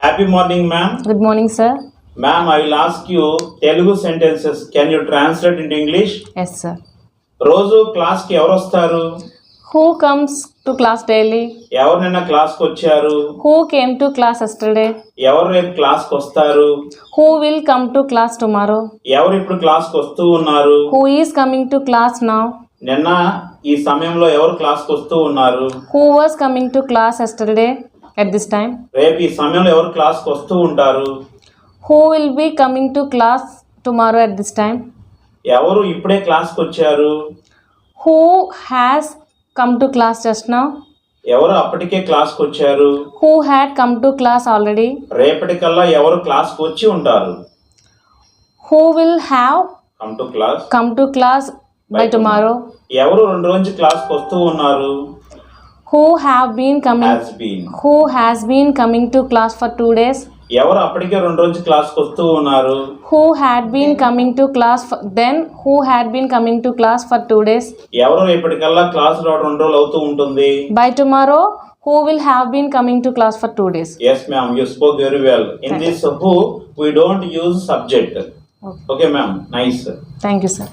Happy morning, ma'am. Good morning, sir. Ma'am, I will ask you Telugu sentences. Can you translate into English? Yes, sir. రోజు క్లాస్కి ఎవరు వస్తారు Who comes to class daily? ఎవరు నిన్న క్లాస్కి వచ్చారు Who came to class yesterday? ఎవరు రేపు క్లాస్కి వస్తారు Who will come to class tomorrow? ఎవరు ఇప్పుడు క్లాస్కి వస్తూ ఉన్నారు Who is coming to class now? నిన్న ఈ సమయంలో ఎవరు క్లాస్కి వస్తూ ఉన్నారు Who was coming to class yesterday at this time? రేపు ఈ సమయంలో ఎవరు క్లాస్కి వస్తూ ఉంటారు Who will be coming to class tomorrow at this time? ఎవరు ఇప్పుడే క్లాస్కి వచ్చారు Who has come to class just now? ఎవరు అప్పటికే క్లాస్కి వచ్చారు Who had come to class already? రేపటికల్లా ఎవరు క్లాస్కి వచ్చి ఉంటారు Who will have come to class come to class by tomorrow? ఎవరు రెండు రోజు క్లాస్కి వస్తూ ఉన్నారు Who have been coming? Has been Who has been coming to class for two days? ఎవరు అప్పటికే రెండు రోజు క్లాస్కి వస్తూ ఉన్నారు Who had been coming to class for, then? Who had been coming to class for two days? ఎవరు రేపటికల్లా class రావడం రెండు రోజులు అవుతూ ఉంటుంది By tomorrow, who will have been coming to class for two days? Yes ma'am you spoke very well in this who we don't use subject Okay. Okay ma'am nice Thank you, sir.